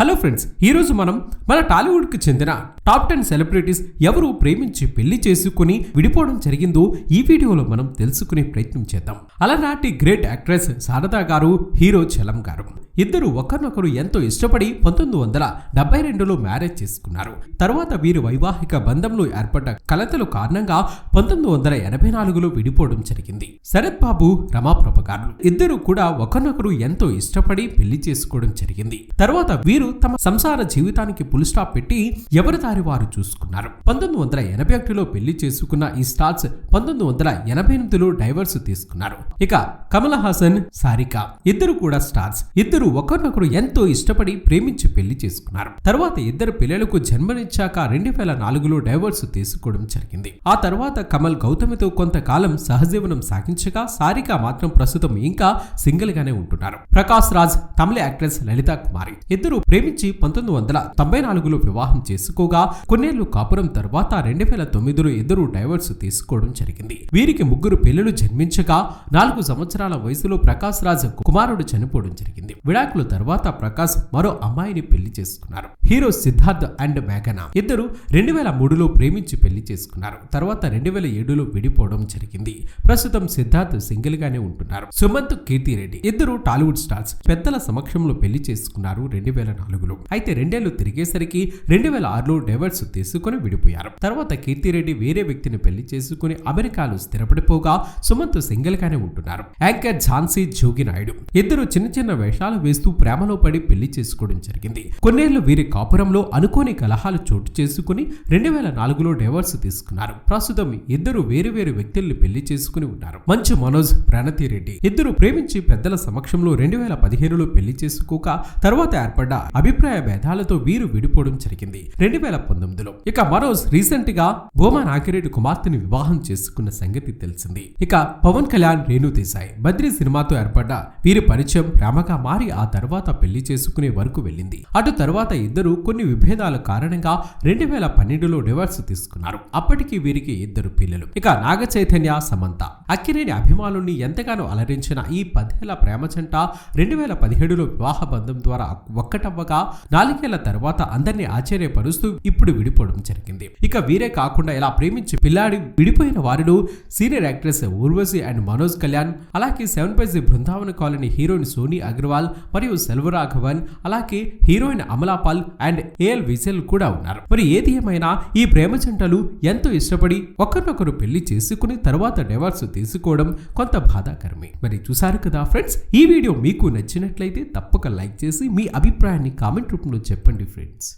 Hello friends ఈరోజు మనం మన టాలీవుడ్కి చెందిన టాప్ టెన్ సెలబ్రిటీస్ ఎవరు ప్రేమించి పెళ్ళి చేసుకుని విడిపోవడం జరిగిందో ఈ వీడియోలో మనం తెలుసుకునే ప్రయత్నం చేద్దాం. అలనాటి గ్రేట్ యాక్ట్రెస్ శారదా గారు హీరో చలం గారు. ఇద్దరు ఒకరినొకరు ఎంతో ఇష్టపడి పంతొమ్మిది వందల డెబ్బై రెండులో మ్యారేజ్ చేసుకున్నారు. తర్వాత వీరు వైవాహిక బంధంలో ఏర్పడ్డ కలతల కారణంగా పంతొమ్మిది వందల ఎనభై నాలుగులో విడిపోవడం జరిగింది. శరత్ బాబు రమాప్రభ గారు ఇద్దరు కూడా ఒకరినొకరు ఎంతో ఇష్టపడి పెళ్ళి చేసుకోవడం జరిగింది. తర్వాత వీరు తమ సంసార జీవితానికి పుల్ స్టాప్ పెట్టి ఎవరి దారి వారు చూసుకున్నారు. పంతొమ్మిది వందల ఎనభై ఒకటిలో పెళ్ళి చేసుకున్న ఈ స్టార్స్ పంతొమ్మిది వందల ఎనభై ఎనిమిదిలో డైవర్స్ తీసుకున్నారు. ఇక కమల్ హాసన్ సారిక ఇద్దరు కూడా స్టార్స్. ఇద్దరు ఒకరినొకరు ఎంతో ఇష్టపడి ప్రేమించి పెళ్ళి చేసుకున్నారు. తర్వాత ఇద్దరు పిల్లలకు జన్మనిచ్చాక రెండు వేల నాలుగులో డైవర్స్ తీసుకోవడం జరిగింది. ఆ తర్వాత కమల్ గౌతమితో కొంతకాలం సహజీవనం సాగించగా సారిక మాత్రం ప్రస్తుతం ఇంకా సింగిల్ గానే ఉంటున్నారు. ప్రకాష్ రాజ్ తమిళ యాక్ట్రెస్ లలితా కుమారి ఇద్దరు ప్రేమించి పంతొమ్మిది వందల తొంభై నాలుగులో వివాహం చేసుకోగా కొన్నేళ్ళు కాపురం తర్వాత రెండు వేల తొమ్మిదిలో ఇద్దరు డైవర్స్ తీసుకోవడం జరిగింది. వీరికి ముగ్గురు పిల్లలు జన్మించగా నాలుగు సంవత్సరాల వయసులో ప్రకాశ్ రాజ్ కుమారుడు చనిపోవడం జరిగింది. విడాకుల తర్వాత ప్రకాశ్ మరో అమ్మాయిని పెళ్ళి చేసుకున్నారు. హీరో సిద్ధార్థ్ అండ్ మేఘనా ఇద్దరు రెండు వేల మూడులో ప్రేమించి పెళ్ళి చేసుకున్నారు. తర్వాత రెండు వేల ఏడులో విడిపోవడం జరిగింది. ప్రస్తుతం సిద్ధార్థ్ సింగిల్ గానే ఉంటున్నారు. సుమంత్ కీర్తి రెడ్డి ఇద్దరు టాలీవుడ్ స్టార్స్ పెద్దల సమక్షంలో పెళ్ళి చేసుకున్నారు రెండు వేల నాలుగులో అయితే రెండేళ్ళు తిరిగేసరికి రెండు వేల ఆరులో డైవర్స్ తీసుకుని విడిపోయారు. తర్వాత కీర్తిరెడ్డి వేరే వ్యక్తిని పెళ్ళి చేసుకుని అమెరికాలో స్థిరపడిపోగా సుమంత్ సింగిల్ గానే ఉంటున్నారు. యాంకర్ ఝాన్సీ జోగి నాయుడు ఇద్దరు చిన్న చిన్న వేషాలు వేస్తూ ప్రేమలో పడి పెళ్ళి చేసుకోవడం జరిగింది. కొన్నేళ్ళు వీరి కాపురంలో అనుకోని కలహాలు చోటు చేసుకుని రెండు వేల నాలుగులో డైవర్స్ తీసుకున్నారు. ప్రస్తుతం ఇద్దరు వేరు వేరు వ్యక్తుల్ని పెళ్ళి చేసుకుని ఉన్నారు. మంచు మనోజ్ ప్రణతి రెడ్డి ఇద్దరు ప్రేమించి పెద్దల సమక్షంలో రెండు వేల పదిహేనులో పెళ్ళి చేసుకోక తర్వాత ఏర్పడ్డ అభిప్రాయ భేదాలతో వీరు విడిపోవడం జరిగింది. రెండు వేల పంతొమ్మిదిలో. ఇక మనోజ్ రీసెంట్గా భూమా నాగిరెడ్డి కుమార్తెని వివాహం చేసుకున్న సంగతి తెలిసింది. ఇక పవన్ కళ్యాణ్ రేణు దేశాయ్ బద్రి సినిమాతో ఏర్పడ్డ వీరి పరిచయం ప్రేమగా మారి ఆ తర్వాత పెళ్ళి చేసుకునే వరకు వెళ్ళింది. అటు తర్వాత ఇద్దరు కొన్ని విభేదాల కారణంగా రెండు వేల పన్నెండులో డివర్స్ తీసుకున్నారు. అప్పటికి వీరికి ఇద్దరు పిల్లలు. ఇక నాగ చైతన్య సమంత. అక్కినేని అభిమానుల్ని ఎంతగానో అలరించిన ఈ పదేళ్ళ ప్రేమ జంట రెండు వేల పదిహేడులో వివాహ బంధం ద్వారా ఒక్కటవ్వగా నాలుగేళ్ళ తర్వాత అందరినీ ఆశ్చర్యపరుస్తూ ఇప్పుడు విడిపోవడం జరిగింది. ఇక వీరే కాకుండా ఇలా ప్రేమించి పిల్లాడి విడిపోయిన వారిలో senior actress Urvashi and Manoj Kalyan అలాగే సెవెన్ పైజ్ Brindavana colony heroine Sony Agarwal మరియు సెల్వరాఘవన్ అలాగే heroine Amala Paul and A L విజయల్ కూడా ఉన్నారు. మరి ఏది ఏమైనా ఈ ప్రేమ జంటలు ఎంతో ఇష్టపడి ఒకరినొకరు పెళ్ళి చేసుకుని తర్వాత డైవర్స్ తీసుకోవడం కొంత బాధాకరమే. మరి చూసారు కదా ఫ్రెండ్స్ ఈ వీడియో మీకు నచ్చినట్లయితే తప్పక లైక్ చేసి మీ అభిప్రాయాన్ని కామెంట్ రూపంలో చెప్పండి ఫ్రెండ్స్.